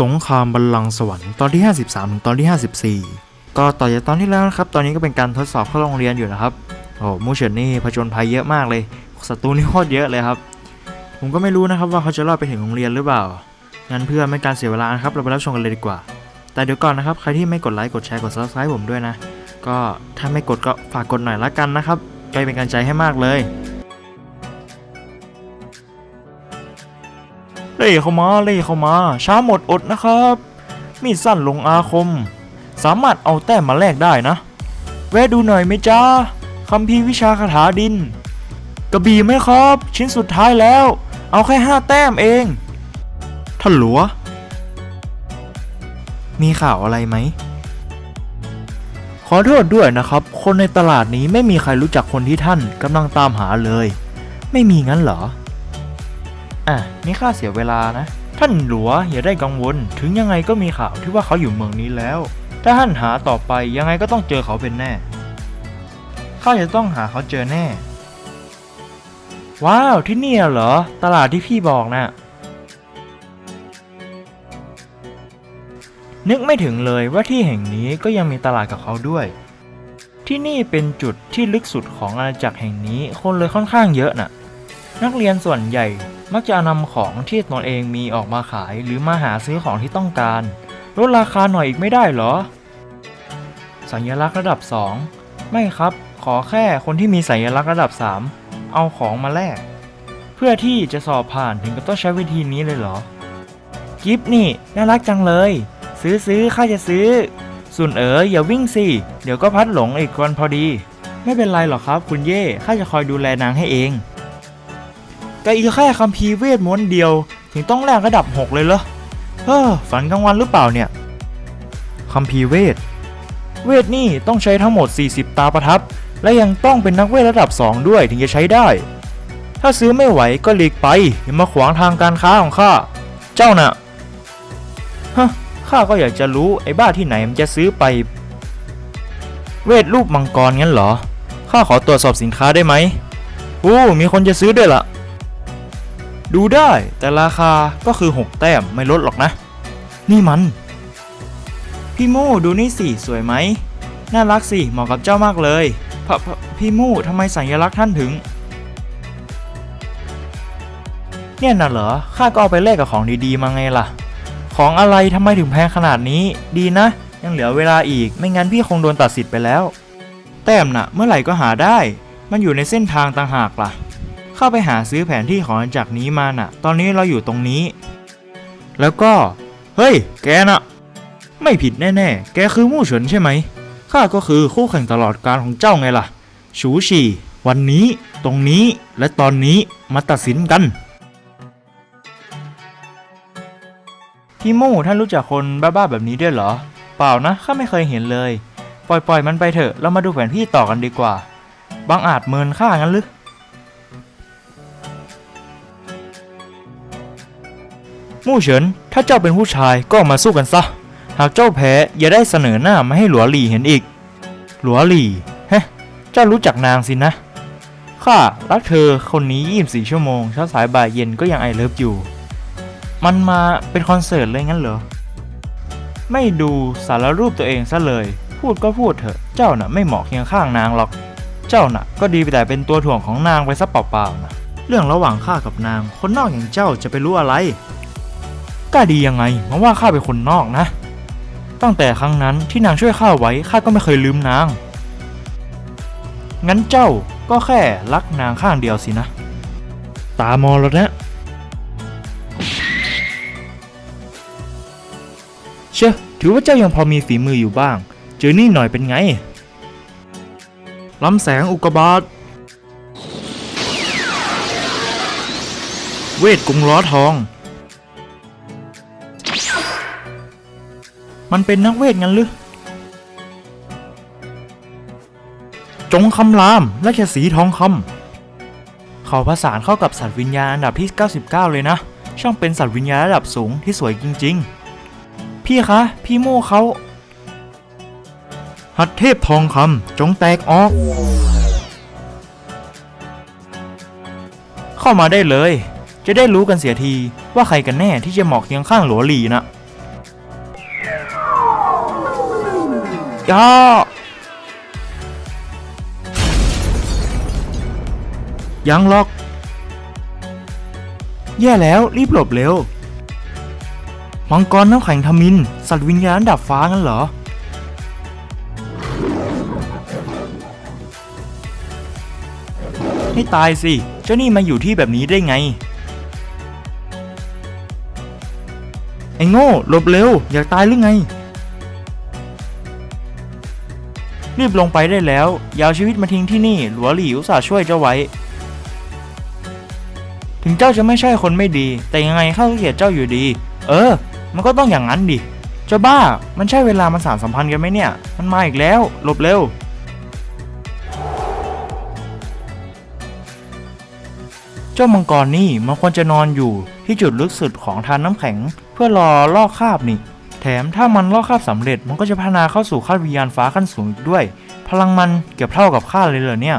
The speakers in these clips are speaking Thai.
สงครามบัลลังก์สวรรค์ตอนที่ 53 ถึงตอนที่ 54 ก็ต่อจากตอนที่แล้วนะครับ ตอนนี้ก็เป็นการทดสอบเข้าโรงเรียนอยู่นะครับ โอ้โหมูเฉินนี่ผจญภัยเยอะมากเลย ศัตรูนี่โคตรเยอะเลยครับ ผมก็ไม่รู้นะครับว่าเขาจะรอดไปถึงโรงเรียนหรือเปล่า งั้นเพื่อไม่การเสียเวลานะครับ เราไปรับชมกันเลยดีกว่า แต่เดี๋ยวก่อนนะครับ ใครที่ไม่กดไลค์ กดแชร์ กด subscribe ผมด้วยนะ ก็ถ้าไม่กดก็ฝากกดหน่อยละกันนะครับใจเป็นกำลังใจให้มากเลย เล่เข้ามาเล่เข้ามา ช้าหมดอดนะครับ มีดสั้นลงอาคม สามารถเอาแต้มมาแลกได้นะ แวะดูหน่อยไหมจ้าคัมภีร์วิชาคาถาดิน กระบี่ไหมครับ ชิ้นสุดท้ายแล้ว เอาแค่ห้าแต้มเองท่านหลัว มีข่าวอะไรไหม ขอโทษด้วยนะครับ คนในตลาดนี้ไม่มีใครรู้จักคนที่ท่านกำลังตามหาเลย ไม่มีงั้นเหรอ อะนี่ค่าเสียเวลานะ ท่านหลัวอย่าได้กังวล ถึงยังไงก็มีข่าวที่ว่าเขาอยู่เมืองนี้แล้ว ถ้าท่านหาต่อไปยังไงก็ต้องเจอเขาเป็นแน่ ข้าจะต้องหาเขาเจอแน่ ว้าวที่นี่เหรอ ตลาดที่พี่บอกน่ะนึกไม่ถึงเลยว่าที่แห่งนี้ก็ยังมีตลาดกับเขาด้วย ที่นี่เป็นจุดที่ลึกสุดของอาณาจักรแห่งนี้คนเลยค่อนข้างเยอะน่ะ นักเรียนส่วนใหญ่มักจะนำของที่ตนเองมีออกมาขายหรือมาหาซื้อของที่ต้องการ ลดราคาหน่อยอีกไม่ได้เหรอ สัญลักษณ์ระดับ 2 ไม่ครับ ขอแค่คนที่มีสัญลักษณ์ระดับ 3 เอาของมาแลกเพื่อที่จะสอบผ่านถึงกับต้องใช้วิธีนี้เลยเหรอ กิฟนี่น่ารักจังเลย ซื้อซื้อข้าจะซื้อ ส่วนเอ๋ออย่าวิ่งสิ เดี๋ยวก็พัดหลงอีกวันพอดี ไม่เป็นไรหรอกครับ คุณเย่ข้าจะคอยดูแลนางให้เอง ก็อีกแค่คัมภีร์เวทม้วนเดียว ถึงต้องแลกระดับ 6 เลยเหรอ เฮ้อฝันกลางวันหรือเปล่าเนี่ยคัมภีร์เวท เวทนี่ต้องใช้ทั้งหมด 40 ตาประทับ และยังต้องเป็นนักเวทระดับ 2 ด้วยถึงจะใช้ได้ ถ้าซื้อไม่ไหวก็หลีกไปอย่ามาขวางทางการค้าของข้า เจ้าน่ะฮะข้าก็อยากจะรู้ไอ้บ้าที่ไหนมันจะซื้อไป เวทรูปมังกรงั้นเหรอข้าขอตรวจสอบสินค้าได้ไหมอู้มีคนจะซื้อด้วยล่ะ ดูได้แต่ราคาก็คือ 6 แต้มไม่ลดหรอกนะ นี่มัน พี่มู่ดูนี่สิสวยไหม น่ารักสิเหมาะกับเจ้ามากเลยพพพี่มู่ทำไมสัญลักษณ์ท่านถึง เนี่ยน่ะเหรอข้าก็เอาไปแลกกับของดีๆมาไงล่ะ ของอะไรทำไมถึงแพงขนาดนี้ ดีนะ ยังเหลือเวลาอีกไม่งั้นพี่คงโดนตัดสิทธิ์ไปแล้ว แต้มน่ะ เมื่อไหร่ก็หาได้ มันอยู่ในเส้นทางต่างหากล่ะ เข้าไปหาซื้อแผนที่ของอาณาจักรนี้มาน่ะ ตอนนี้เราอยู่ตรงนี้ แล้วก็ เฮ้ย แกน่ะ ไม่ผิดแน่ๆ แกคือมู่เฉินใช่ไหม ข้าก็คือคู่แข่งตลอดการของเจ้าไงล่ะ ชูชีวันนี้ ตรงนี้ และตอนนี้ มาตัดสินกัน พี่มู่ท่านรู้จักคนบ้าๆแบบนี้ด้วยเหรอ เปล่านะ ข้าไม่เคยเห็นเลย ปล่อยๆ มันไปเถอะ เรามาดูแผนที่ต่อกันดีกว่า บางอาจเมินข้างั้นหรือ มู่เฉิน ถ้าเจ้าเป็นผู้ชายก็มาสู้กันซะ หากเจ้าแพ้อย่าได้เสนอหน้ามาให้หลัวหลี่เห็นอีก หลัวหลี่เฮ้เจ้ารู้จักนางสินะ ข้ารักเธอคนนี้24ชั่วโมงเช้าสายบ่ายเย็นก็ยังไอเลิฟอยู่ มันมาเป็นคอนเสิร์ตเลยงั้นเหรอ ไม่ดูสารรูปตัวเองซะเลย พูดก็พูดเถอะ เจ้าน่ะไม่เหมาะเคียงข้างนางหรอก เจ้าน่ะ ก็ดีไปแต่เป็นตัวถ่วงของนางไปซะเปล่าๆนะ เรื่องระหว่างข้ากับนาง คนนอกอย่างเจ้าจะไปรู้อะไร กล้าดียังไงมาว่าข้าเป็นคนนอกนะ ตั้งแต่ครั้งนั้นที่นางช่วยข้าไว้ข้าก็ไม่เคยลืมนาง งั้นเจ้าก็แค่รักนางข้างเดียวสินะ ตามอแล้วนะเชื่อถือว่าเจ้ายังพอมีฝีมืออยู่บ้าง เจอนี่หน่อยเป็นไงลำแสงอุกกาบาตเวทกรุงล้อทอง มันเป็นนักเวทงั้นหรือ จงคำรามและแคสีทองคำเขาผสานเข้ากับสัตว์วิญญาณอันดับที่ 99 เลยนะ ช่างเป็นสัตว์วิญญาณระดับสูงที่สวยจริง ๆ พี่คะ พี่โม่เขาหัดเทพทองคำจงแตกออก เข้ามาได้เลย จะได้รู้กันเสียทีว่าใครกันแน่ที่จะเหมาะเคียงข้างหลัวหลีนะ ย่ายังล็อก แย่แล้วรีบหลบเร็ว มังกรน้ำแข็งทมิน สัตว์วิญญาณดับฟ้างั้นเหรอ ให้ตายสิ เจ้านี่มาอยู่ที่แบบนี้ได้ไง ไอ้โง่หลบเร็ว อยากตายหรือไง รีบลงไปได้แล้วอยาวชีวิตมาทิ้งที่นี่ หลัวหลี่อุตส่าห์ช่วยเจ้าไว้ ถึงเจ้าจะไม่ใช่คนไม่ดี แต่ยังไงข้าก็เกลียดเจ้าอยู่ดี เออ มันก็ต้องอย่างนั้นดิเจ้าบ้า มันใช่เวลามันสารสัมพันธ์กันไหมเนี่ย มันมาอีกแล้ว หลบเร็วเจ้ามังกรนี่มันควรจะนอนอยู่ที่จุดลึกสุดของทานน้ำแข็ง เพื่อรอลอกคาบนี่ แถมถ้ามันลอกคาบสำเร็จมันก็จะพัฒนาเข้าสู่ขั้นวิญญาณฟ้าขั้นสูงอีกด้วย พลังมันเกือบเท่ากับข้าเลยเหรอเนี่ย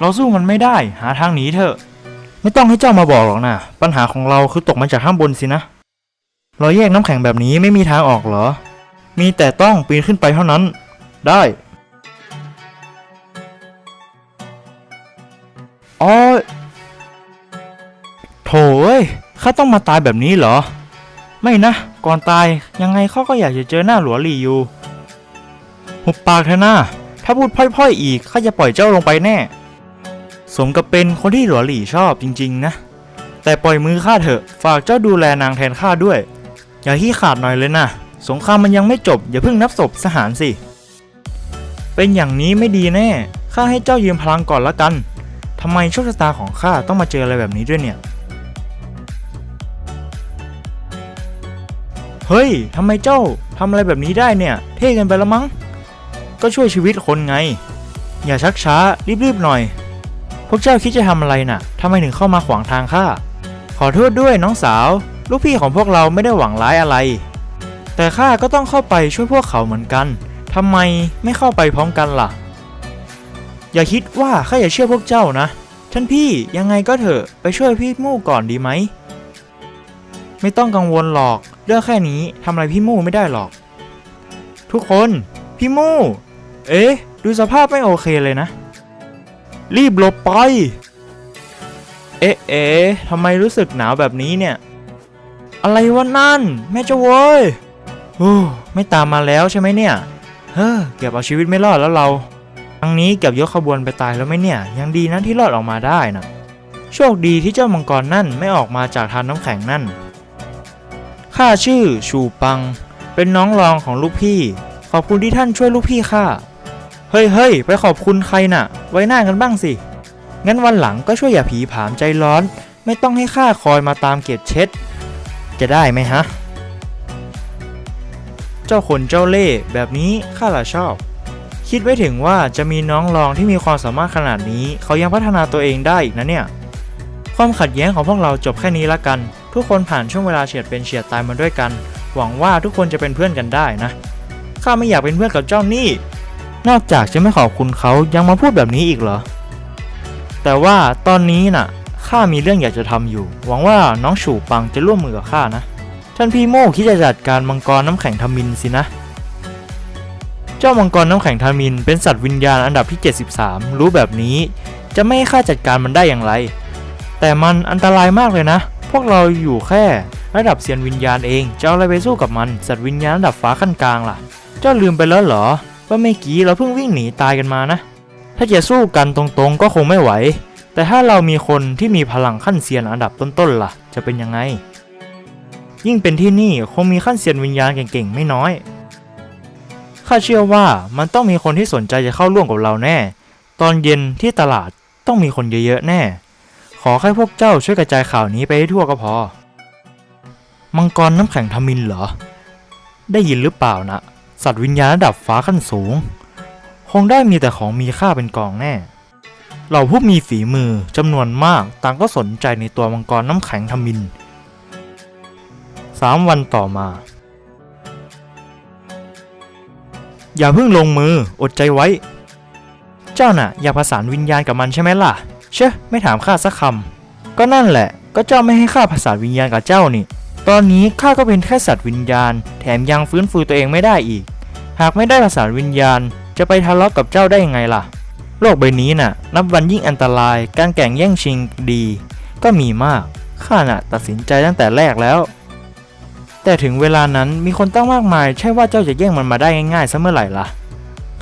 เราสู้มันไม่ได้หาทางหนีเถอะ ไม่ต้องให้เจ้ามาบอกหรอกนะปัญหาของเราคือตกมาจากข้างบนสินะ เราแยกน้ำแข็งแบบนี้ไม่มีทางออกเหรอ มีแต่ต้องปีนขึ้นไปเท่านั้น ได้อ๋อโถเอ้ยข้าต้องมาตายแบบนี้เหรอ ไม่นะ ก่อนตายยังไงเขาก็อยากจะเจอหน้าหลัวหลี่อยู่ หุบปากเถอะนะถ้าพูดพร่อยๆอีกข้าจะปล่อยเจ้าลงไปแน่ สมกับเป็นคนที่หลัวหลี่ชอบจริงๆนะ แต่ปล่อยมือข้าเถอะฝากเจ้าดูแลนางแทนข้าด้วย อย่าขี้ขาดหน่อยเลยนะสงครามมันยังไม่จบ อย่าเพิ่งนับศพสหารสิ เป็นอย่างนี้ไม่ดีแน่ข้าให้เจ้ายืมพลังก่อนละกันทำไมโชคชะตาของข้าต้องมาเจออะไรแบบนี้ด้วยเนี่ย เฮ้ยทำไมเจ้าทำอะไรแบบนี้ได้เนี่ย เท่กันไปแล้วมั้ง ก็ช่วยชีวิตคนไง อย่าชักช้ารีบๆหน่อย พวกเจ้าคิดจะทำอะไรน่ะทำไมถึงเข้ามาขวางทางข้าขอโทษด้วยน้องสาว ลูกพี่ของพวกเราไม่ได้หวังร้ายอะไร แต่ข้าก็ต้องเข้าไปช่วยพวกเขาเหมือนกันทำไมไม่เข้าไปพร้อมกันล่ะ อย่าคิดว่าข้าอย่าเชื่อพวกเจ้านะ ท่านพี่ยังไงก็เถอะไปช่วยพี่มู่ก่อนดีไหม ไม่ต้องกังวลหรอก เรื่องแค่นี้ทำอะไรพี่มู่ไม่ได้หรอก ทุกคนพี่มู่ เอ๊ะ ดูสภาพไม่โอเคเลยนะ รีบหลบไป เอ๊ะเอ๊ะทำไมรู้สึกหนาวแบบนี้เนี่ย อะไรวะนั่น แม่เจ้าโว้ยโอ้ไม่ตามมาแล้วใช่ไหมเนี่ยเฮ้อเกือบเอาชีวิตไม่รอดแล้วเราครั้งนี้เกือบยกขบวนไปตายแล้วไหมเนี่ย ยังดีนะที่รอดออกมาได้นะโชคดีที่เจ้ามังกรนั่นไม่ออกมาจากทานน้ำแข็งนั่น ข้าชื่อชูปัง เป็นน้องรองของลูกพี่ ขอบคุณที่ท่านช่วยลูกพี่ข้า เฮ้ยเฮ้ยไปขอบคุณใครน่ะ ไว้หน้ากันบ้างสิ งั้นวันหลังก็ช่วยอย่าผีผามใจร้อน ไม่ต้องให้ข้าคอยมาตามเก็บเช็ด จะได้ไหมฮะ เจ้าคนเจ้าเล่ห์แบบนี้ข้าละชอบ คิดไว้ถึงว่าจะมีน้องรองที่มีความสามารถขนาดนี้ เขายังพัฒนาตัวเองได้อีกนะเนี่ย ความขัดแย้งของพวกเราจบแค่นี้ละกัน ทุกคนผ่านช่วงเวลาเฉียดเป็นเฉียดตายมาด้วยกัน หวังว่าทุกคนจะเป็นเพื่อนกันได้นะ ข้าไม่อยากเป็นเพื่อนกับเจ้านี่ นอกจากจะไม่ขอบคุณเขายังมาพูดแบบนี้อีกเหรอ แต่ว่าตอนนี้น่ะ ข้ามีเรื่องอยากจะทำอยู่ หวังว่าน้องฉูปังจะร่วมมือกับข้านะ ท่านพี่โม่คิดจะจัดการมังกรน้ำแข็งทมินสินะ เจ้ามังกรน้ำแข็งทมิน เป็นสัตว์วิญญาณอันดับที่ 73 รู้แบบนี้ จะไม่ให้ข้าจัดการมันได้อย่างไร แต่มันอันตรายมากเลยนะ พวกเราอยู่แค่ระดับเซียนวิญญาณเอง จะเอาอะไรไปสู้กับมัน สัตว์วิญญาณระดับฟ้าขั้นกลางล่ะ เจ้าลืมไปแล้วเหรอ ว่าเมื่อกี้เราเพิ่งวิ่งหนีตายกันมานะ ถ้าจะสู้กันตรงๆก็คงไม่ไหว แต่ถ้าเรามีคนที่มีพลังขั้นเซียนอันดับต้นๆล่ะ จะเป็นยังไง ยิ่งเป็นที่นี่คงมีขั้นเซียนวิญญาณเก่งๆไม่น้อย ข้าเชื่อว่ามันต้องมีคนที่สนใจจะเข้าร่วมกับเราแน่ ตอนเย็นที่ตลาดต้องมีคนเยอะๆแน่ ขอแค่พวกเจ้าช่วยกระจายข่าวนี้ไปให้ทั่วก็พอ มังกรน้ำแข็งทมินเหรอ ได้ยินหรือเปล่านะ สัตว์วิญญาณระดับฟ้าขั้นสูง คงได้มีแต่ของมีค่าเป็นกองแน่ เหล่าผู้มีฝีมือจำนวนมากต่างก็สนใจในตัวมังกรน้ำแข็งทมินสามวันต่อมา อย่าเพิ่งลงมืออดใจไว้ เจ้าน่ะ อยากผสานวิญญาณกับมันใช่ไหมล่ะ เชะไม่ถามข้าสักคำก็นั่นแหละ ก็เจ้าไม่ให้ข้าผสาวิญญาณกับเจ้านี่ ตอนนี้ข้าก็เป็นแค่สัตว์วิญญาณ แถมยังฟื้นฟูตัวเองไม่ได้อีก หากไม่ได้ประสาวิญญาณ จะไปทะเลาะกับเจ้าได้ยังไงล่ะ โลกใบนี้น่ะ นับวันยิ่งอันตราย การแข่งแย่งชิงดี ก็มีมาก ข้าน่ะตัดสินใจตั้งแต่แรกแล้ว แต่ถึงเวลานั้นมีคนตั้งมากมาย ใช่ว่าเจ้าจะแย่งมันมาได้ง่ายๆซะเมื่อไหร่ล่ะ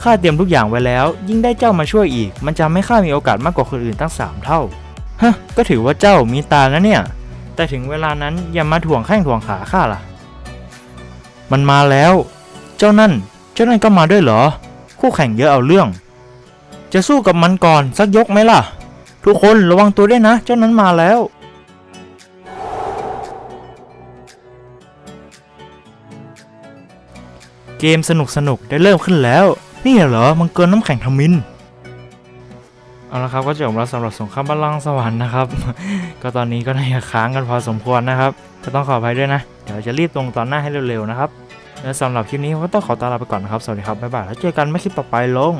ข้าเตรียมทุกอย่างไว้แล้ว ยิ่งได้เจ้ามาช่วยอีก มันจะทำให้ข้ามีโอกาสมากกว่าคนอื่นตั้งสามเท่าฮะก็ถือว่าเจ้ามีตานะเนี่ย แต่ถึงเวลานั้นอย่ามาถ่วงแข้งถ่วงขาข้าล่ะ มันมาแล้ว เจ้านั่น เจ้านั่นก็มาด้วยเหรอ คู่แข่งเยอะเอาเรื่อง จะสู้กับมันก่อนสักยกไหมล่ะ ทุกคนระวังตัวด้วยนะ เจ้านั้นมาแล้วเกมสนุกสนุกได้เริ่มขึ้นแล้ว นี่เหรอ มังกรน้ำแข็งทมินเอาละครับก็จบแล้วสำหรับสงครามบัลลังก์สวรรค์นะครับ ก็ตอนนี้ก็ได้ค้างกันพอสมควรนะครับ ก็ต้องขออภัยด้วยนะ เดี๋ยวจะรีบตรงตอนหน้าให้เร็วๆนะครับและสำหรับคลิปนี้ก็ต้องขอตาลาไปก่อนนะครับ สวัสดีครับ บ๊ายบาย แล้วเจอกันไม่คลิปต่อไปลง